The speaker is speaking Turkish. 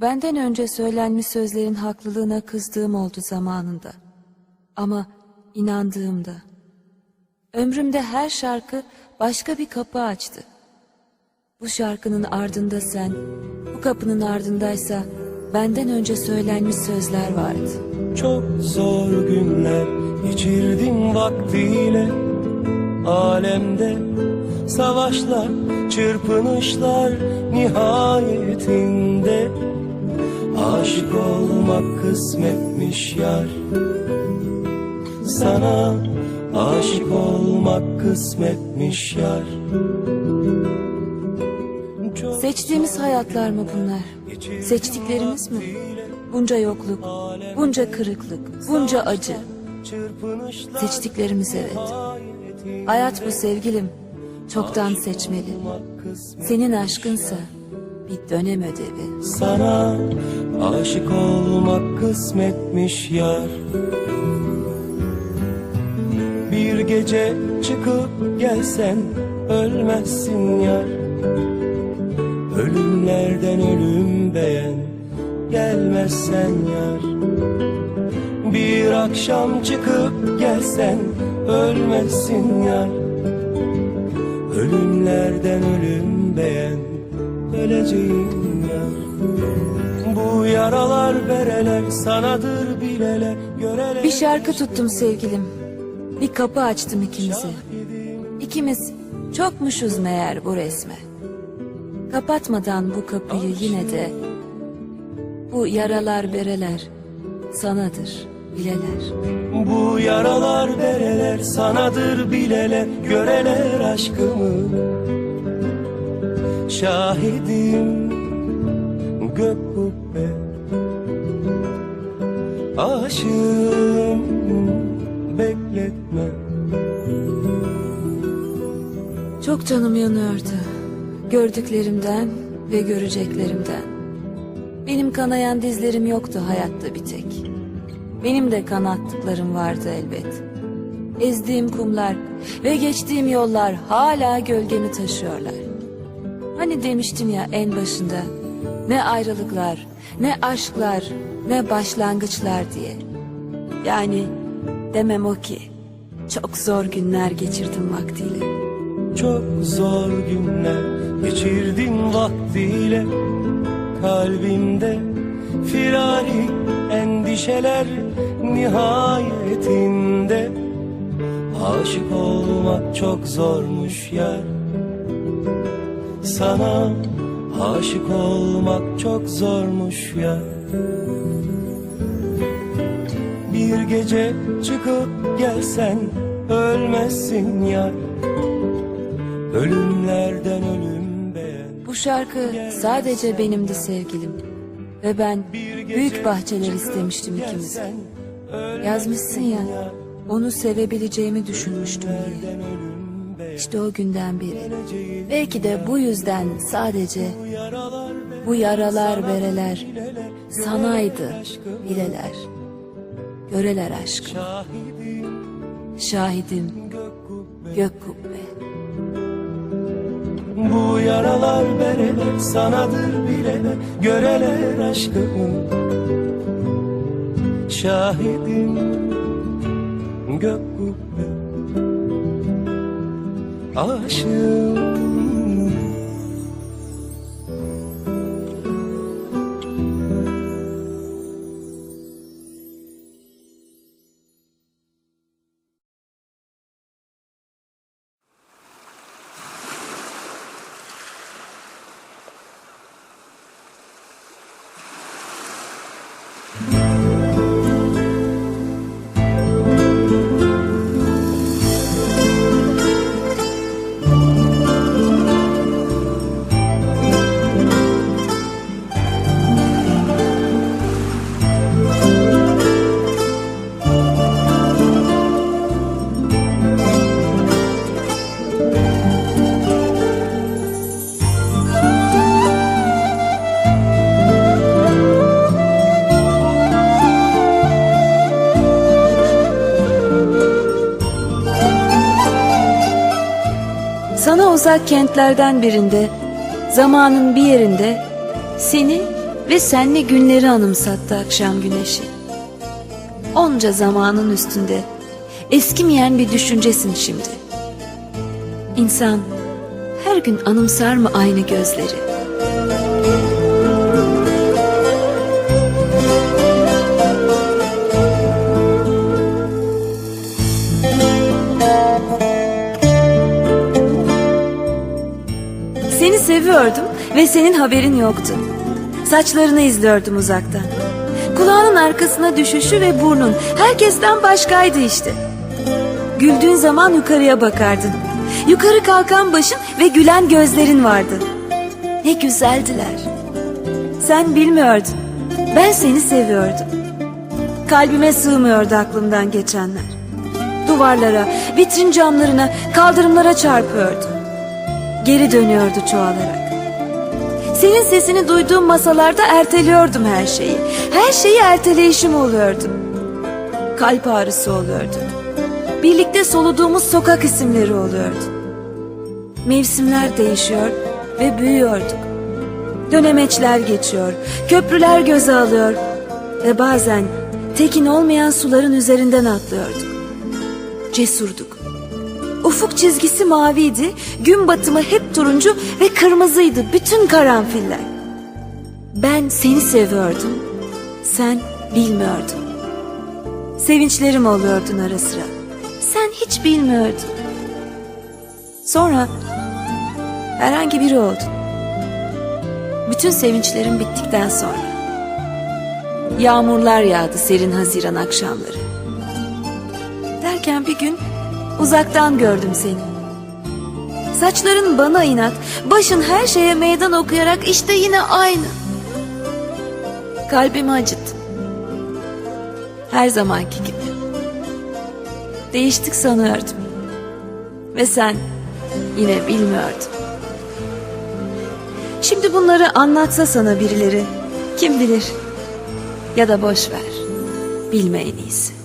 Benden önce söylenmiş sözlerin haklılığına kızdığım oldu zamanında. Ama inandığımda. Ömrümde her şarkı başka bir kapı açtı. Bu şarkının ardında sen, bu kapının ardındaysa benden önce söylenmiş sözler vardı. Çok zor günler geçirdim vaktiyle Alemde savaşlar, çırpınışlar nihayetinde Aşık olmak kısmetmiş yar Sana aşık olmak kısmetmiş yar Seçtiğimiz hayatlar mı bunlar? Seçtiklerimiz mi? Bunca yokluk, bunca kırıklık, bunca acı. Seçtiklerimiz evet. Hayat bu sevgilim. Çoktan seçmeli. Senin aşkınsa bir dönem ödevi. Sana aşık olmak kısmetmiş yar. Bir gece çıkıp gelsen ölmezsin yar. Ölümlerden ölüm beğen gelmezsen yar. Bir akşam çıkıp gelsen ölmezsin yar. Ölümlerden ölüm öleceğim yar Bu yaralar bereler sanadır bileler göreler Bir şarkı tuttum sevgilim. Bir kapı açtım ikimize. İkimiz çokmuşuz meğer bu resme. Kapatmadan bu kapıyı yine de bu yaralar bereler sanadır bileler. Bu yaralar bereler sanadır bileler göreler aşkımı Şahidim gök kubbe Aşığım bekletme Çok canım yanıyordu. Gördüklerimden ve göreceklerimden. Benim kanayan dizlerim yoktu hayatta bir tek. Benim de kanattıklarım vardı elbet. Ezdiğim kumlar ve geçtiğim yollar hala gölgemi taşıyorlar. Hani demiştim ya en başında ne ayrılıklar, ne aşklar, ne başlangıçlar diye. Yani demem o ki çok zor günler geçirdim vaktiyle. Çok zor günler geçirdim vaktiyle Kalbimde firari endişeler nihayetinde Aşık olmak çok zormuş yar Sana aşık olmak çok zormuş yar Bir gece çıkıp gelsen ölmezsin yar Ölümlerden ölüm beğen Bu şarkı sadece benimdi sevgilim. Ve ben büyük bahçeler istemiştim ikimize. Yazmışsın ya, onu sevebileceğimi düşünmüştüm diye. İşte o günden beri. Belki de bu yüzden sadece bu yaralar bereler sanaydı bileler. Göreler aşkım. Şahidim gök kubbe. Bu yaralar bereler sanadır bileler Göreler aşkımı Şahidim gök kubbe Aşığım uzak kentlerden birinde, zamanın bir yerinde seni ve senle günleri anımsattı akşam güneşi. Onca zamanın üstünde eskimeyen bir düşüncesin şimdi. İnsan her gün anımsar mı aynı gözleri? Seni seviyordum ve senin haberin yoktu. Saçlarını izliyordum uzaktan. Kulağının arkasına düşüşü ve burnun herkesten başkaydı işte. Güldüğün zaman yukarıya bakardın. Yukarı kalkan başın ve gülen gözlerin vardı. Ne güzeldiler. Sen bilmiyordun. Ben seni seviyordum. Kalbime sığmıyordu aklımdan geçenler. Duvarlara, vitrin camlarına, kaldırımlara çarpıyordu. Geri dönüyordu çoğalarak. Senin sesini duyduğum masalarda erteliyordum her şeyi. Her şeyi erteleyişim oluyordu. Kalp ağrısı oluyordu. Birlikte soluduğumuz sokak isimleri oluyordu. Mevsimler değişiyor ve büyüyorduk. Dönemeçler geçiyor, köprüler göze alıyor ve bazen tekin olmayan suların üzerinden atlıyorduk. Cesurduk. Ufuk çizgisi maviydi, gün batımı hep turuncu ve kırmızıydı bütün karanfiller. Ben seni seviyordum, sen bilmiyordun. Sevinçlerim oluyordun ara sıra. Sen hiç bilmiyordun. Sonra herhangi biri oldun. Bütün sevinçlerim bittikten sonra. Yağmurlar yağdı serin haziran akşamları. Derken bir gün uzaktan gördüm seni. Saçların bana inat, başın her şeye meydan okuyarak işte yine aynı. Kalbimi acıttın. Her zamanki gibi. Değiştik sanıyordum. Ve sen yine bilmiyordun. Şimdi bunları anlatsa sana birileri kim bilir ya da boş ver. Bilme iyisi.